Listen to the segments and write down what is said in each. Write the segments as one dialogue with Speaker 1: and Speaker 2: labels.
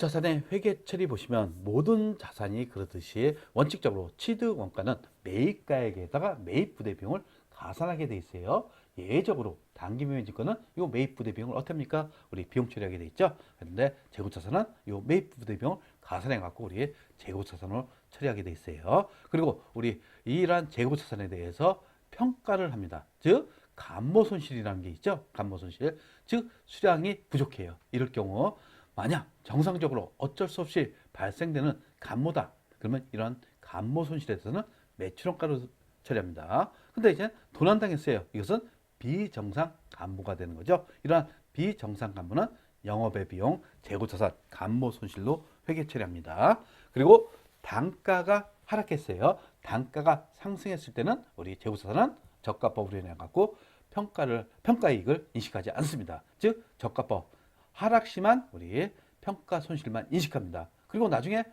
Speaker 1: 자산의 회계 처리 보시면 모든 자산이 그렇듯이 원칙적으로 취득 원가는 매입가액에다가 매입 부대 비용을 가산하게 돼 있어요. 예외적으로 단기 매매증권은 이 매입 부대 비용을 어떻게 합니까? 우리 비용 처리하게 돼 있죠. 그런데 재고 자산은 이 매입 부대 비용을 가산해 갖고 우리 재고 자산으로 처리하게 돼 있어요. 그리고 우리 이러한 재고 자산에 대해서 평가를 합니다. 즉 감모 손실이라는 게 있죠. 감모 손실. 즉 수량이 부족해요. 이럴 경우 만약 정상적으로 어쩔 수 없이 발생되는 감모다. 그러면 이런 감모 손실에 대해서는 매출원가로 처리합니다. 근데 이제 도난당했어요. 이것은 비정상 감모가 되는 거죠. 이러한 비정상 감모는 영업의 비용, 재고자산, 감모 손실로 회계 처리합니다. 그리고 단가가 하락했어요. 단가가 상승했을 때는 우리 재고자산은 저가법으로 인해 갖고 평가를 평가이익을 인식하지 않습니다. 즉 저가법 하락 시만 우리 평가 손실만 인식합니다. 그리고 나중에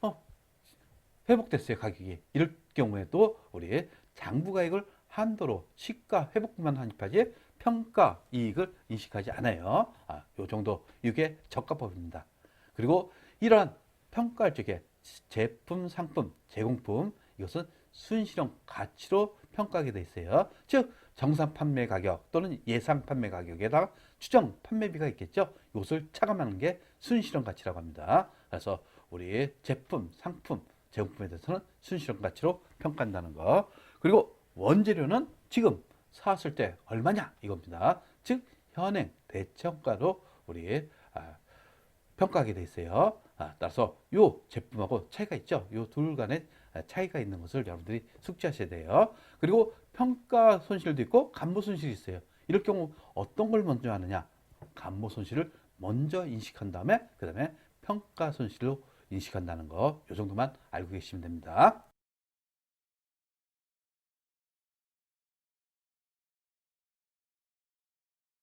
Speaker 1: 어, 회복됐어요 가격이 이럴 경우에도 우리 장부가액을 한도로 시가 회복만 한입하지 평가 이익을 인식하지 않아요. 아, 요 정도 이게 저가법입니다. 그리고 이러한 평가할 적에 제품, 상품, 제공품 이것은 순실현 가치로 평가하게 돼 있어요. 즉 정상 판매 가격 또는 예상 판매 가격에다가 추정 판매비가 있겠죠. 이것을 차감하는 게 순실현 가치라고 합니다. 그래서 우리 제품, 상품, 제공품에 대해서는 순실현 가치로 평가한다는 거. 그리고 원재료는 지금 사왔을 때 얼마냐 이겁니다. 즉 현행 대청가로 우리 아, 평가하게 돼 있어요. 아, 따라서 요 제품하고 차이가 있죠. 요둘 간의 차이가 있는 것을 여러분들이 숙지하셔야 돼요. 그리고 평가 손실도 있고 감모 손실이 있어요. 이럴 경우 어떤 걸 먼저 하느냐? 감모 손실을 먼저 인식한 다음에 그 다음에 평가 손실로 인식한다는 거, 요 정도만 알고 계시면 됩니다.